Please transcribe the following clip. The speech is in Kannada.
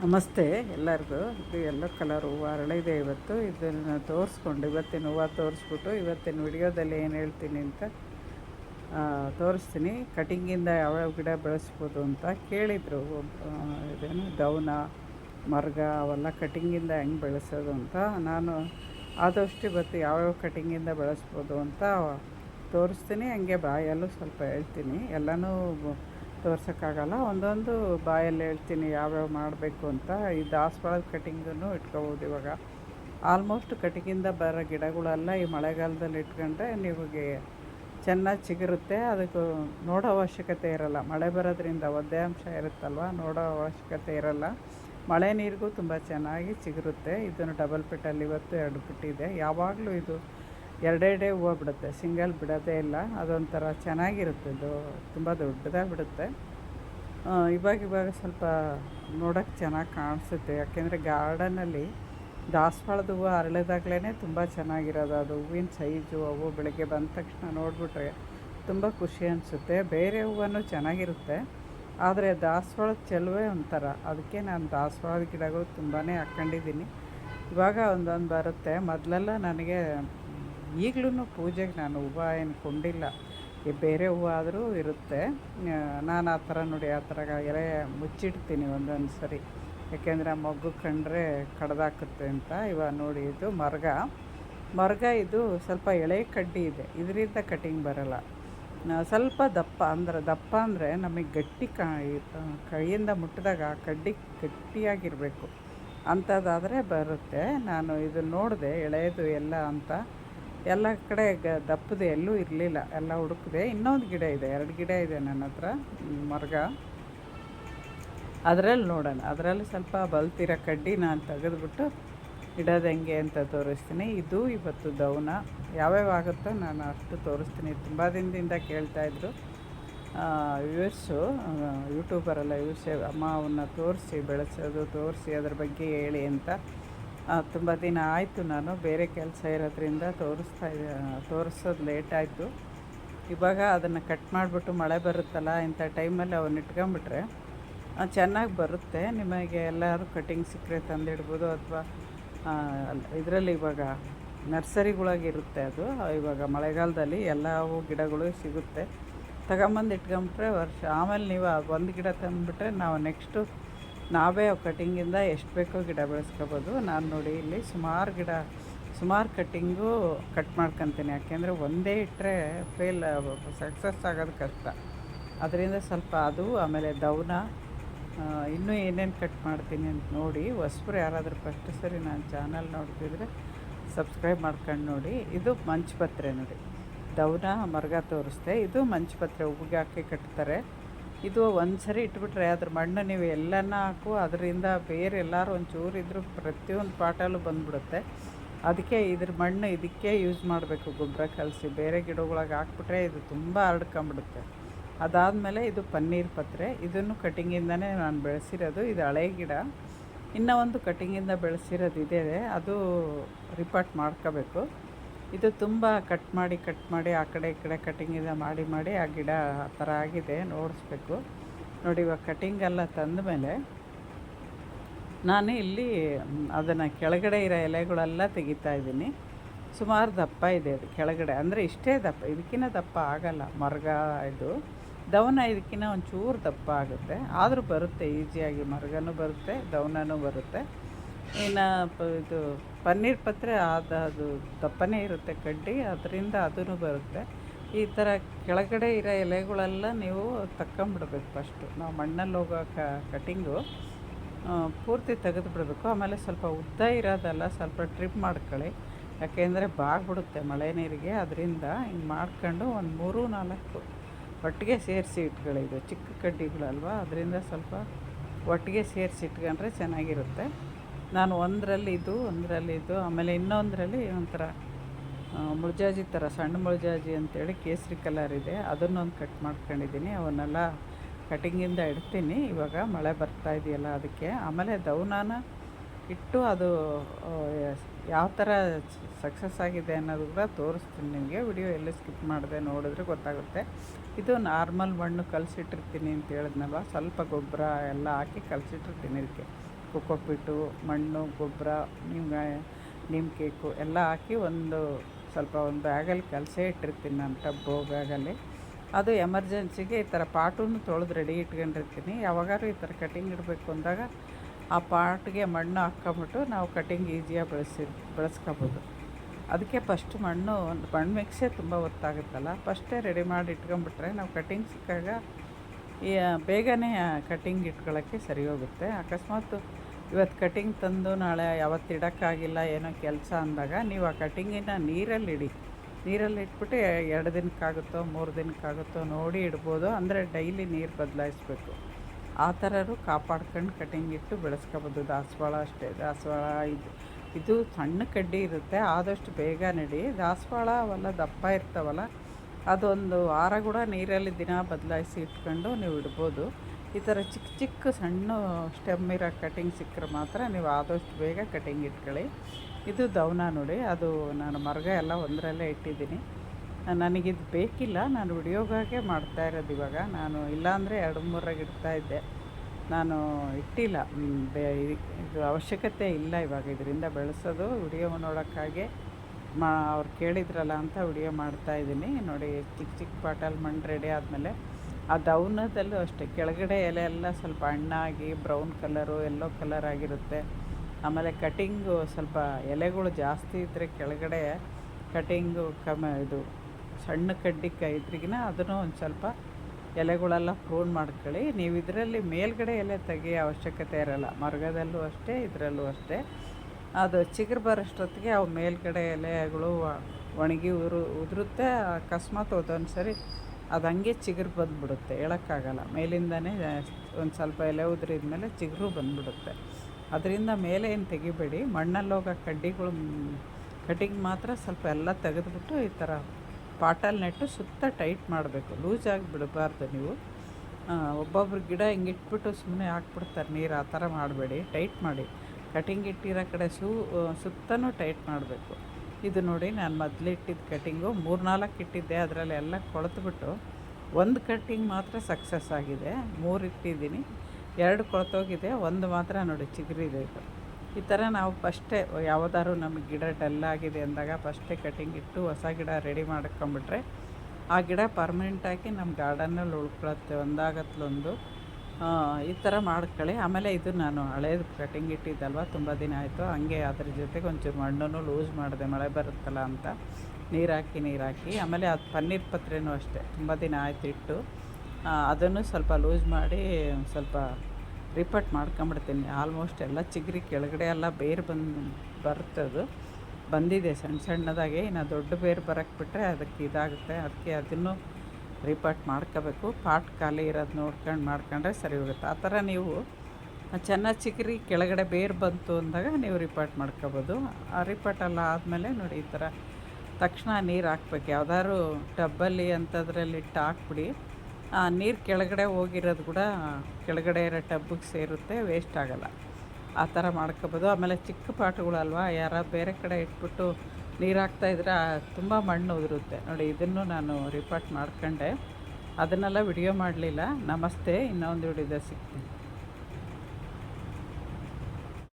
ನಮಸ್ತೆ ಎಲ್ಲರಿಗೂ. ಇದು ಎಲ್ಲೋ ಕಲರ್ ಹೂವು ಅರಳಿದೆ ಇವತ್ತು. ಇದನ್ನು ತೋರಿಸ್ಕೊಂಡು ಇವತ್ತಿನ ಹೂವು ತೋರಿಸ್ಬಿಟ್ಟು ಇವತ್ತಿನ ವಿಡಿಯೋದಲ್ಲಿ ಏನು ಹೇಳ್ತೀನಿ ಅಂತ ತೋರಿಸ್ತೀನಿ. ಕಟಿಂಗಿಂದ ಯಾವ್ಯಾವ ಗಿಡ ಬೆಳೆಸ್ಬೋದು ಅಂತ ಕೇಳಿದರು ಇದೇನು, ದೌನ, ಮರ್ಗ, ಅವೆಲ್ಲ ಕಟಿಂಗಿಂದ ಹೆಂಗೆ ಬೆಳೆಸೋದು ಅಂತ. ನಾನು ಆದಷ್ಟು ಇವತ್ತು ಯಾವ್ಯಾವ ಕಟಿಂಗಿಂದ ಬೆಳೆಸ್ಬೋದು ಅಂತ ತೋರಿಸ್ತೀನಿ. ಹಂಗೆ ಬಾಯಲ್ಲೂ ಸ್ವಲ್ಪ ಹೇಳ್ತೀನಿ. ಎಲ್ಲನೂ ತೋರ್ಸೋಕ್ಕಾಗಲ್ಲ. ಒಂದೊಂದು ಬಾಯಲ್ಲಿ ಹೇಳ್ತೀನಿ ಯಾವ್ಯಾವ ಮಾಡಬೇಕು ಅಂತ. ಈ ದಾಸವಾಳದ ಕಟಿಂಗನ್ನು ಇಟ್ಕೋಬೋದು ಇವಾಗ. ಆಲ್ಮೋಸ್ಟ್ ಕಟಿಂಗಿಂದ ಬರೋ ಗಿಡಗಳೆಲ್ಲ ಈ ಮಳೆಗಾಲದಲ್ಲಿ ಇಟ್ಕೊಂಡ್ರೆ ನಿಮಗೆ ಚೆನ್ನಾಗಿ ಚಿಗುರುತ್ತೆ. ಅದಕ್ಕೆ ನೋಡೋ ಅವಶ್ಯಕತೆ ಇರಲ್ಲ. ಮಳೆ ಬರೋದ್ರಿಂದ ಒದ್ದೆ ಅಂಶ ಇರುತ್ತಲ್ವ? ನೋಡೋ ಅವಶ್ಯಕತೆ ಇರಲ್ಲ. ಮಳೆ ನೀರಿಗೂ ತುಂಬ ಚೆನ್ನಾಗಿ ಚಿಗುರುತ್ತೆ. ಇದನ್ನು ಡಬಲ್ ಪಿಟ್ಟಲ್ಲಿ ಇವತ್ತು ಎರಡು ಬಿಟ್ಟಿದೆ ಯಾವಾಗಲೂ ಇದು ಎರಡೆರಡೇ ಹೂವು ಬಿಡುತ್ತೆ, ಸಿಂಗಲ್ ಬಿಡೋದೇ ಇಲ್ಲ, ಅದೊಂಥರ ಚೆನ್ನಾಗಿರುತ್ತೆ ಅದು ತುಂಬ ದೊಡ್ಡದಾಗಿ ಬಿಡುತ್ತೆ ಇವಾಗ ಇವಾಗ ಸ್ವಲ್ಪ ನೋಡೋಕ್ಕೆ ಚೆನ್ನಾಗಿ ಕಾಣಿಸುತ್ತೆ, ಯಾಕೆಂದರೆ ಗಾರ್ಡನಲ್ಲಿ ದಾಸವಾಳದ ಹೂವು ಅರಳಿದಾಗಲೇ ತುಂಬ ಚೆನ್ನಾಗಿರೋದು, ಅದು ಹೂವಿನ ಸೈಜು, ಅವು ಬೆಳಗ್ಗೆ ಬಂದ ತಕ್ಷಣ ನೋಡಿಬಿಟ್ರೆ ತುಂಬ ಖುಷಿ ಅನಿಸುತ್ತೆ. ಬೇರೆ ಹೂವನ್ನು ಚೆನ್ನಾಗಿರುತ್ತೆ, ಆದರೆ ದಾಸವಾಳದ ಚೆಲುವೆ ಒಂಥರ, ಅದಕ್ಕೆ ನಾನು ದಾಸವಾಳದ ಗಿಡಗಳು ತುಂಬಾ ಹಾಕ್ಕೊಂಡಿದ್ದೀನಿ. ಇವಾಗ ಒಂದೊಂದು ಬರುತ್ತೆ, ಮೊದಲೆಲ್ಲ ನನಗೆ ಈಗಲೂ ಪೂಜೆಗೆ ನಾನು ಹೂವು ಏನು ಕೊಂಡಿಲ್ಲ. ಬೇರೆ ಹೂವು ಆದರೂ ಇರುತ್ತೆ. ನಾನು ಆ ಥರ ನೋಡಿ, ಆ ಥರ ಎಲೆ ಮುಚ್ಚಿಡ್ತೀನಿ ಒಂದೊಂದು ಸರಿ. ಯಾಕೆಂದರೆ ಆ ಮಗ್ಗು ಕಂಡ್ರೆ ಕಡ್ದಾಕುತ್ತೆ ಅಂತ ಇವಾಗ ನೋಡಿ, ಇದು ಮರ್ಗ. ಮರ್ಗ ಇದು ಸ್ವಲ್ಪ ಎಳೆ ಕಡ್ಡಿ ಇದೆ. ಇದರಿಂದ ಕಟಿಂಗ್ ಬರಲ್ಲ. ಸ್ವಲ್ಪ ದಪ್ಪ ಅಂದರೆ ದಪ್ಪ ಅಂದರೆ ನಮಗೆ ಗಟ್ಟಿ ಕೈಯಿಂದ ಮುಟ್ಟಿದಾಗ ಕಡ್ಡಿ ಗಟ್ಟಿಯಾಗಿರಬೇಕು. ಅಂಥದ್ದಾದರೆ ಬರುತ್ತೆ. ನಾನು ಇದು ನೋಡಿದೆ ಎಳೆಯದು ಎಲ್ಲ ಅಂತ. ಎಲ್ಲ ಕಡೆ ಗ ದಪ್ಪದೆ ಎಲ್ಲೂ ಇರಲಿಲ್ಲ, ಎಲ್ಲ ಹುಡುಕಿದೆ ಇನ್ನೊಂದು ಗಿಡ ಇದೆ, ಎರಡು ಗಿಡ ಇದೆ ನನ್ನ ಹತ್ರ, ಮರ್ಗ. ಅದರಲ್ಲಿ ನೋಡೋಣ, ಅದರಲ್ಲಿ ಸ್ವಲ್ಪ ಬಲ್ತಿರೋ ಕಡ್ಡಿ ನಾನು ತೆಗೆದುಬಿಟ್ಟು ಇಡೋದು ಹೆಂಗೆ ಅಂತ ತೋರಿಸ್ತೀನಿ. ಇದು ಇವತ್ತು ದೌನ. ಯಾವ್ಯಾವ ಆಗುತ್ತೋ ನಾನು ಅಷ್ಟು ತೋರಿಸ್ತೀನಿ. ತುಂಬ ದಿನದಿಂದ ಕೇಳ್ತಾಯಿದ್ರು ವ್ಯೂವರ್ಸು ಯೂಟ್ಯೂಬರೆಲ್ಲ ವ್ಯೂವರ್ಸ್, ಅಮ್ಮ ಅವನ್ನ ತೋರಿಸಿ, ಬೆಳೆಸೋದು ತೋರಿಸಿ, ಅದ್ರ ಬಗ್ಗೆ ಹೇಳಿ ಅಂತ. ತುಂಬ ದಿನ ಆಯಿತು ನಾನು ಬೇರೆ ಕೆಲಸ ಇರೋದ್ರಿಂದ ತೋರಿಸ್ತಾ ಇದ್ದೆ ತೋರಿಸೋದು ಲೇಟ್ ಆಯಿತು. ಇವಾಗ ಅದನ್ನು ಕಟ್ ಮಾಡಿಬಿಟ್ಟು ಮಳೆ ಬರುತ್ತಲ್ಲ ಇಂಥ ಟೈಮಲ್ಲಿ ಅವನ್ನ ಇಟ್ಕೊಂಬಿಟ್ರೆ ಚೆನ್ನಾಗಿ ಬರುತ್ತೆ. ನಿಮಗೆ ಎಲ್ಲರೂ ಕಟಿಂಗ್ ಸಿಕ್ಕರೆ ತಂದಿಡ್ಬೋದು ಅಥವಾ ಇದರಲ್ಲಿ ಇವಾಗ ನರ್ಸರಿಗಳಾಗಿರುತ್ತೆ ಅದು. ಇವಾಗ ಮಳೆಗಾಲದಲ್ಲಿ ಎಲ್ಲವೂ ಗಿಡಗಳು ಸಿಗುತ್ತೆ. ತಗೊಂಬಂದು ಇಟ್ಕೊಂಬಿಟ್ರೆ ವರ್ಷ, ಆಮೇಲೆ ನೀವು ಒಂದು ಗಿಡ ತಂದುಬಿಟ್ರೆ ನಾವು ನೆಕ್ಸ್ಟು ನಾವೇ ಕಟ್ಟಿಂಗಿಂದ ಎಷ್ಟು ಬೇಕೋ ಗಿಡ ಬೆಳೆಸ್ಕೋಬೋದು. ನಾನು ನೋಡಿ ಇಲ್ಲಿ ಸುಮಾರು ಗಿಡ, ಸುಮಾರು ಕಟ್ಟಿಂಗು ಕಟ್ ಮಾಡ್ಕೊತೀನಿ. ಯಾಕೆಂದರೆ ಒಂದೇ ಇಟ್ಟರೆ ಫೇಲ್ ಸಕ್ಸಸ್ ಆಗೋದು ಕಷ್ಟ. ಅದರಿಂದ ಸ್ವಲ್ಪ ಅದು, ಆಮೇಲೆ ದೌನ ಇನ್ನೂ ಏನೇನು ಕಟ್ ಮಾಡ್ತೀನಿ ಅಂತ ನೋಡಿ. ಹೊಸಬ್ರು ಯಾರಾದರೂ ಫಸ್ಟ್ ಸರಿ ನಾನು ಚಾನಲ್ ನೋಡ್ತಿದ್ರೆ ಸಬ್ಸ್ಕ್ರೈಬ್ ಮಾಡ್ಕೊಂಡು ನೋಡಿ. ಇದು ಮಂಚಪತ್ರೆ ನೋಡಿ. ದೌನ, ಮರ್ಗ ತೋರಿಸ್ದೆ. ಇದು ಮಂಚಪತ್ರೆ ಉಗಿಗೆ ಹಾಕಿ ಕಟ್ತಾರೆ. ಇದು ಒಂದು ಸರಿ ಇಟ್ಬಿಟ್ರೆ ಅದ್ರ ಮಣ್ಣು ನೀವು ಎಲ್ಲನ ಹಾಕು, ಅದರಿಂದ ಬೇರೆ ಎಲ್ಲರೂ ಒಂಚೂರು ಇದ್ರೂ ಪ್ರತಿಯೊಂದು ಪಾಟಲ್ಲೂ ಬಂದ್ಬಿಡುತ್ತೆ. ಅದಕ್ಕೆ ಇದ್ರ ಮಣ್ಣು ಇದಕ್ಕೆ ಯೂಸ್ ಮಾಡಬೇಕು ಗೊಬ್ಬರ ಕಲಸಿ. ಬೇರೆ ಗಿಡಗಳಿಗೆ ಹಾಕ್ಬಿಟ್ರೆ ಇದು ತುಂಬ ಹರಡ್ಕೊಂಬಿಡುತ್ತೆ ಅದಾದಮೇಲೆ ಇದು ಪನ್ನೀರ್ ಪತ್ರೆ. ಇದನ್ನು ಕಟಿಂಗಿಂದನೇ ನಾನು ಬೆಳೆಸಿರೋದು. ಇದು ಹಳೆ ಗಿಡ. ಇನ್ನೂ ಒಂದು ಕಟಿಂಗಿಂದ ಬೆಳೆಸಿರೋದು ಇದೆ ಅದು ರಿಪಾರ್ಟ್ ಮಾಡ್ಕೋಬೇಕು. ಇದು ತುಂಬ ಕಟ್ ಮಾಡಿ ಕಟ್ ಮಾಡಿ, ಆ ಕಡೆ ಈ ಕಡೆ ಕಟಿಂಗಿಂದ ಮಾಡಿ ಮಾಡಿ ಆ ಗಿಡ ಆ ಥರ ಆಗಿದೆ, ನೋಡಿಸ್ಬೇಕು. ನೋಡಿ ಇವಾಗ ತಂದ ಮೇಲೆ ನಾನು ಇಲ್ಲಿ ಅದನ್ನು ಕೆಳಗಡೆ ಇರೋ ಎಲೆಗಳೆಲ್ಲ ತೆಗಿತಾ ಇದ್ದೀನಿ. ಸುಮಾರು ದಪ್ಪ ಇದೆ ಅದು ಕೆಳಗಡೆ. ಅಂದರೆ ಇಷ್ಟೇ ದಪ್ಪ ಇದಕ್ಕಿಂತ ದಪ್ಪ ಆಗಲ್ಲ, ಮರಗ ಇದು. ದವನ ಇದಕ್ಕಿಂತ ಒಂಚೂರು ದಪ್ಪ ಆಗುತ್ತೆ. ಆದರೂ ಬರುತ್ತೆ ಈಸಿಯಾಗಿ ಮರಗನೂ ಬರುತ್ತೆ, ದವನನೂ ಬರುತ್ತೆ. ಇನ್ನು ಇದು ಪನ್ನೀರ್ ಪತ್ರೆ ಅದು ಅದು ದಪ್ಪನೇ ಇರುತ್ತೆ ಕಡ್ಡಿ ಅದರಿಂದ ಅದೂ ಬರುತ್ತೆ. ಈ ಥರ ಕೆಳಗಡೆ ಇರೋ ಎಲೆಗಳೆಲ್ಲ ನೀವು ತಕ್ಕೊಂಬಿಡ್ಬೇಕು ಫಸ್ಟು ನಾವು ಮಣ್ಣಲ್ಲಿ ಹೋಗೋ ಕಟಿಂಗು ಆ, ಪೂರ್ತಿ ತೆಗೆದು ಬಿಡಬೇಕು ಆಮೇಲೆ ಸ್ವಲ್ಪ ಉದ್ದ ಇರೋದಲ್ಲ ಸ್ವಲ್ಪ ಟ್ರಿಪ್ ಮಾಡ್ಕೊಳ್ಳಿ. ಯಾಕೆಂದರೆ ಬಾಗ್ಬಿಡುತ್ತೆ ಮಳೆ ನೀರಿಗೆ. ಅದರಿಂದ ಹಿಂಗೆ ಮಾಡ್ಕೊಂಡು ಒಂದು ಮೂರು ನಾಲ್ಕು ಒಟ್ಟಿಗೆ ಸೇರಿಸಿ ಇಟ್ಕೊಳ್ಳಿ. ಇದು ಚಿಕ್ಕ ಕಡ್ಡಿಗಳಲ್ವ ಅದರಿಂದ ಸ್ವಲ್ಪ ಒಟ್ಟಿಗೆ ಸೇರಿಸಿ ಇಟ್ಕೊಂಡ್ರೆ ಚೆನ್ನಾಗಿರುತ್ತೆ. ನಾನು ಒಂದರಲ್ಲಿ ಇದು ಒಂದರಲ್ಲಿ ಇದು ಆಮೇಲೆ ಇನ್ನೊಂದರಲ್ಲಿ ಒಂಥರ ಮುಳ್ಜಾಜಿ ಥರ, ಸಣ್ಣ ಮುಳ್ಜಾಜಿ ಅಂತೇಳಿ ಕೇಸರಿ ಕಲರ್ ಇದೆ. ಅದನ್ನೊಂದು ಕಟ್ ಮಾಡ್ಕೊಂಡಿದ್ದೀನಿ. ಅವನ್ನೆಲ್ಲ ಕಟಿಂಗಿಂದ ಇಡ್ತೀನಿ. ಇವಾಗ ಮಳೆ ಬರ್ತಾ ಇದೆಯಲ್ಲ ಅದಕ್ಕೆ. ಆಮೇಲೆ ದೌನಾನ ಇಟ್ಟು ಅದು ಯಾವ ಥರ ಸಕ್ಸಸ್ ಆಗಿದೆ ಅನ್ನೋದು ಕೂಡ ತೋರಿಸ್ತೀನಿ ನಿಮಗೆ. ವಿಡಿಯೋ ಎಲ್ಲ ಸ್ಕಿಪ್ ಮಾಡಿದೆ ನೋಡಿದ್ರೆ ಗೊತ್ತಾಗುತ್ತೆ. ಇದು ನಾರ್ಮಲ್ ಮಣ್ಣು ಕಲಸಿಟ್ಟಿರ್ತೀನಿ ಅಂತ ಹೇಳಿದ್ನಲ್ವ? ಸ್ವಲ್ಪ ಗೊಬ್ಬರ ಎಲ್ಲ ಹಾಕಿ ಕಲಸಿಟ್ಟಿರ್ತೀನಿ ಇದಕ್ಕೆ. ಕೊಕ್ಕೊಪಿಟ್ಟು ಮಣ್ಣು, ಗೊಬ್ಬರ, ನಿಮ್ಗೆ ನಿಮ್ಮ ಕೇಕು ಎಲ್ಲ ಹಾಕಿ ಒಂದು ಸ್ವಲ್ಪ ಒಂದು ಬ್ಯಾಗಲ್ಲಿ ಕಲಸೇ ಇಟ್ಟಿರ್ತೀನಿ ನಾನು ಟಬ್ಬು ಬ್ಯಾಗಲ್ಲಿ. ಅದು ಎಮರ್ಜೆನ್ಸಿಗೆ ಈ ಥರ ಪಾಟನ್ನು ತೊಳೆದು ರೆಡಿ ಇಟ್ಕೊಂಡಿರ್ತೀನಿ. ಯಾವಾಗಾದ್ರೂ ಈ ಥರ ಕಟಿಂಗ್ ಇಡಬೇಕು ಅಂದಾಗ ಆ ಪಾಟ್ಗೆ ಮಣ್ಣು ಹಾಕ್ಕೊಂಬಿಟ್ಟು ನಾವು ಕಟಿಂಗ್ ಈಸಿಯಾಗಿ ಬೆಳೆಸಿ ಬೆಳೆಸ್ಕೊಬೋದು. ಅದಕ್ಕೆ ಫಸ್ಟ್ ಮಣ್ಣು ಒಂದು ಮಣ್ಣು ಮಿಕ್ಸೇ ತುಂಬ ಹೊತ್ತಾಗುತ್ತಲ್ಲ, ಫಸ್ಟೇ ರೆಡಿ ಮಾಡಿ ಇಟ್ಕೊಂಬಿಟ್ರೆ ನಾವು ಕಟಿಂಗ್ ಸಿಕ್ಕಾಗ ಬೇಗನೆ ಕಟಿಂಗ್ ಇಟ್ಕೊಳ್ಳೋಕ್ಕೆ ಸರಿ ಹೋಗುತ್ತೆ. ಅಕಸ್ಮಾತ್ ಇವತ್ತು ಕಟಿಂಗ್ ತಂದು ನಾಳೆ ಯಾವತ್ತು ಇಡೋಕ್ಕಾಗಿಲ್ಲ, ಏನೋ ಕೆಲಸ ಅಂದಾಗ ನೀವು ಆ ಕಟ್ಟಿಂಗಿನ ನೀರಲ್ಲಿ ಇಡಿ ನೀರಲ್ಲಿ ಇಟ್ಬಿಟ್ಟು ಎರಡು ದಿನಕ್ಕಾಗುತ್ತೋ, ಮೂರು ದಿನಕ್ಕಾಗುತ್ತೋ ನೋಡಿ ಇಡ್ಬೋದು. ಅಂದರೆ ಡೈಲಿ ನೀರು ಬದಲಾಯಿಸ್ಬೇಕು. ಆ ಥರರು ಕಾಪಾಡ್ಕೊಂಡು ಕಟಿಂಗ್ ಇಟ್ಟು ಬೆಳೆಸ್ಕೊಬೋದು. ದಾಸವಾಳ ಅಷ್ಟೇ. ದಾಸವಾಳ ಇದು ಇದು ಸಣ್ಣ ಕಡ್ಡಿ ಇರುತ್ತೆ. ಆದಷ್ಟು ಬೇಗ ನಡಿ. ದಾಸವಾಳ ಅವೆಲ್ಲ ದಪ್ಪ ಇರ್ತಾವಲ್ಲ ಅದೊಂದು ವಾರ ಕೂಡ ನೀರಲ್ಲಿ ದಿನ ಬದಲಾಯಿಸಿ ಇಟ್ಕೊಂಡು ನೀವು ಇಡ್ಬೋದು. ಈ ಥರ ಚಿಕ್ಕ ಚಿಕ್ಕ ಸಣ್ಣ ಸ್ಟೆಮ್ ಇರೋ ಕಟಿಂಗ್ ಸಿಕ್ಕರೆ ಮಾತ್ರ ನೀವು ಆದಷ್ಟು ಬೇಗ ಕಟಿಂಗ್ ಇಟ್ಕೊಳ್ಳಿ. ಇದು ದವನ ನೋಡಿ, ಅದು ನಾನು ಮರ್ಗ ಎಲ್ಲ ಒಂದರಲ್ಲೇ ಇಟ್ಟಿದ್ದೀನಿ. ನನಗಿದು ಬೇಕಿಲ್ಲ, ನಾನು ವಿಡಿಯೋಗಾಗೆ ಮಾಡ್ತಾ ಇರೋದು ಇವಾಗ. ನಾನು ಇಲ್ಲಾಂದರೆ ಎರಡು ಮೂರಾಗ ಇಡ್ತಾಯಿದ್ದೆ ನಾನು ಇಟ್ಟಿಲ್ಲ. ಬೇ, ಇದು ಅವಶ್ಯಕತೆ ಇಲ್ಲ ಇವಾಗ. ಇದರಿಂದ ಬೆಳೆಸೋದು ವಿಡಿಯೋ ನೋಡೋಕ್ಕಾಗೆ ಮಾ, ಅವ್ರು ಕೇಳಿದ್ರಲ್ಲ ಅಂತ ವಿಡಿಯೋ ಮಾಡ್ತಾಯಿದ್ದೀನಿ ನೋಡಿ, ಚಿಕ್ಕ ಚಿಕ್ಕ ಪಾಟಲ್ಲಿ ಮಣ್ಣು ರೆಡಿ ಆದಮೇಲೆ ಆ ದೌನದಲ್ಲೂ ಅಷ್ಟೇ. ಕೆಳಗಡೆ ಎಲೆ ಎಲ್ಲ ಸ್ವಲ್ಪ ಹಣ್ಣಾಗಿ ಬ್ರೌನ್ ಕಲರು ಎಲ್ಲೋ ಕಲರ್ ಆಗಿರುತ್ತೆ. ಆಮೇಲೆ ಕಟಿಂಗು ಸ್ವಲ್ಪ ಎಲೆಗಳು ಜಾಸ್ತಿ ಇದ್ದರೆ ಕೆಳಗಡೆ ಕಟಿಂಗು ಕಮ, ಇದು ಸಣ್ಣ ಕಡ್ಡಿ ಇದ್ರಿಗಿನ ಅದನ್ನು ಒಂದು ಸ್ವಲ್ಪ ಎಲೆಗಳೆಲ್ಲ ಪ್ರೂನ್ ಮಾಡ್ಕೊಳ್ಳಿ. ನೀವು ಇದರಲ್ಲಿ ಮೇಲ್ಗಡೆ ಎಲೆ ತೆಗೆಯೋ ಅವಶ್ಯಕತೆ ಇರಲ್ಲ. ಮರಗದಲ್ಲೂ ಅಷ್ಟೇ, ಇದರಲ್ಲೂ ಅಷ್ಟೇ. ಅದು ಚಿಗುರು ಬರೋಷ್ಟೊತ್ತಿಗೆ ಅವು ಮೇಲ್ಗಡೆ ಎಲೆಗಳು ಒಣಗಿ ಉರು, ಉದುರುತ್ತೆ. ಅಕಸ್ಮಾತ್ ಒಂದೊಂದು ಸರಿ ಅದು ಹಂಗೆ ಚಿಗುರು ಬಂದುಬಿಡುತ್ತೆ. ಹೇಳೋಕ್ಕಾಗಲ್ಲ. ಮೇಲಿಂದನೇ ಒಂದು ಸ್ವಲ್ಪ ಎಲೆ ಉದುರಿದ ಮೇಲೆ ಚಿಗುರು ಬಂದುಬಿಡುತ್ತೆ. ಅದರಿಂದ ಮೇಲೆ ಏನು ತೆಗಿಬೇಡಿ. ಮಣ್ಣಲ್ಲಿ ಹೋಗೋ ಕಡ್ಡಿಗಳು ಕಟಿಂಗ್ ಮಾತ್ರ ಸ್ವಲ್ಪ ಎಲ್ಲ ತೆಗೆದುಬಿಟ್ಟು ಈ ಥರ ಪಾಟಲ್ ನೆಟ್ಟು ಸುತ್ತ ಟೈಟ್ ಮಾಡಬೇಕು. ಲೂಸಾಗಿ ಬಿಡಬಾರ್ದು ನೀವು. ಒಬ್ಬೊಬ್ರು ಗಿಡ ಹಿಂಗೆ ಇಟ್ಬಿಟ್ಟು ಸುಮ್ಮನೆ ಹಾಕ್ಬಿಡ್ತಾರೆ. ನೀರು ಆ ಥರ ಮಾಡಬೇಡಿ. ಟೈಟ್ ಮಾಡಿ. ಕಟಿಂಗ್ ಇಟ್ಟಿರೋ ಕಡೆ ಸೂ ಸುತ್ತನೂ ಟೈಟ್ ಮಾಡಬೇಕು. ಇದು ನೋಡಿ ನಾನು ಮೊದಲು ಇಟ್ಟಿದ್ದ ಕಟಿಂಗು ಮೂರು ನಾಲ್ಕು ಇಟ್ಟಿದ್ದೆ, ಅದರಲ್ಲಿ ಎಲ್ಲ ಕೊಳೆತುಬಿಟ್ಟು ಒಂದು ಕಟ್ಟಿಂಗ್ ಮಾತ್ರ ಸಕ್ಸಸ್ ಆಗಿದೆ. ಮೂರು ಇಟ್ಟಿದ್ದೀನಿ, ಎರಡು ಕೊಳತೋಗಿದೆ, ಒಂದು ಮಾತ್ರ ನೋಡಿ ಚಿಗುರಿದೆ ಇದು. ಈ ಥರ ನಾವು ಫಸ್ಟೇ, ಯಾವುದಾದ್ರು ನಮಗೆ ಗಿಡ ಡಲ್ ಆಗಿದೆ ಅಂದಾಗ ಫಸ್ಟೇ ಕಟಿಂಗ್ ಇಟ್ಟು ಹೊಸ ಗಿಡ ರೆಡಿ ಮಾಡ್ಕೊಂಬಿಟ್ರೆ, ಆ ಗಿಡ ಪರ್ಮನೆಂಟಾಗಿ ನಮ್ಮ ಗಾರ್ಡನ್ನಲ್ಲಿ ಉಳ್ಕೊಳತ್ತೆ. ಒಂದಾಗತ್ಲೊಂದು ಈ ಥರ ಮಾಡ್ಕೊಳ್ಳಿ. ಆಮೇಲೆ ಇದು ನಾನು ಹಳೇದು ಕಟಿಂಗ್ ಇಟ್ಟಿದ್ದಲ್ವ, ತುಂಬ ದಿನ ಆಯಿತು. ಹಂಗೆ ಅದ್ರ ಜೊತೆಗೆ ಒಂಚೂರು ಮಣ್ಣನ್ನು ಲೂಸ್ ಮಾಡಿದೆ. ಮಳೆ ಬರುತ್ತಲ್ಲ ಅಂತ. ನೀರು ಹಾಕಿ ನೀರು ಹಾಕಿ ಆಮೇಲೆ ಅದು ಪನ್ನೀರ್ ಪತ್ರೆನೂ ಅಷ್ಟೇ. ತುಂಬ ದಿನ ಆಯ್ತು ಇಟ್ಟು. ಅದನ್ನು ಸ್ವಲ್ಪ ಲೂಸ್ ಮಾಡಿ ಸ್ವಲ್ಪ ರಿಪಟ್ ಮಾಡ್ಕೊಂಬಿಡ್ತೀನಿ. ಆಲ್ಮೋಸ್ಟ್ ಎಲ್ಲ ಚಿಗ್ರಿ ಕೆಳಗಡೆ ಎಲ್ಲ ಬೇರು ಬಂದು, ಬರ್ತದು. ಬಂದಿದೆ ಸಣ್ಣ ಸಣ್ಣದಾಗೆ. ಇನ್ನು ದೊಡ್ಡ ಬೇರು ಬರೋಕ್ಕೆ ಬಿಟ್ಟರೆ ಅದಕ್ಕೆ ಇದಾಗುತ್ತೆ. ಅದಕ್ಕೆ ಅದನ್ನು ರಿಪಟ್ ಮಾಡ್ಕೋಬೇಕು. ಪಾಟ್ ಖಾಲಿ ಇರೋದು ನೋಡ್ಕೊಂಡು ಮಾಡ್ಕೊಂಡ್ರೆ ಸರಿ ಹೋಗುತ್ತೆ. ಆ ಥರ ನೀವು ಚೆನ್ನಾಗಿ ಚಿಕ್ಕರಿ ಕೆಳಗಡೆ ಬೇರು ಬಂತು ಅಂದಾಗ ನೀವು ರಿಪೋರ್ಟ್ ಮಾಡ್ಕೋಬೋದು. ಆ ರಿಪಟ್ ಆದಮೇಲೆ ನೋಡಿ ಈ ಥರ ತಕ್ಷಣ ನೀರು ಹಾಕ್ಬೇಕು. ಯಾವ್ದಾದ್ರು ಟಬ್ಬಲ್ಲಿ ಅಂಥದ್ರಲ್ಲಿ ಇಟ್ಟು ಹಾಕ್ಬಿಡಿ. ನೀರು ಕೆಳಗಡೆ ಹೋಗಿರೋದು ಕೂಡ ಕೆಳಗಡೆ ಇರೋ ಟಬ್ಬಿಗೆ ಸೇರುತ್ತೆ ವೇಸ್ಟ್ ಆಗೋಲ್ಲ. ಆ ಥರ ಮಾಡ್ಕೋಬೋದು. ಆಮೇಲೆ ಚಿಕ್ಕ ಪಾಟ್ಗಳಲ್ವ ಯಾರ ಬೇರೆ ಕಡೆ ಇಟ್ಬಿಟ್ಟು ನೀರು ಹಾಕ್ತಾಯಿದ್ರೆ ತುಂಬ ಮಣ್ಣು ಉದುರುತ್ತೆ. ನೋಡಿ, ಇದನ್ನು ನಾನು ರಿಪೋರ್ಟ್ ಮಾಡ್ಕೊಂಡೆ. ಅದನ್ನೆಲ್ಲ ವಿಡಿಯೋ ಮಾಡಲಿಲ್ಲ. ನಮಸ್ತೆ, ಇನ್ನೊಂದು ವಿಡಿಯೋದ ಸಿಗ್ತೀನಿ.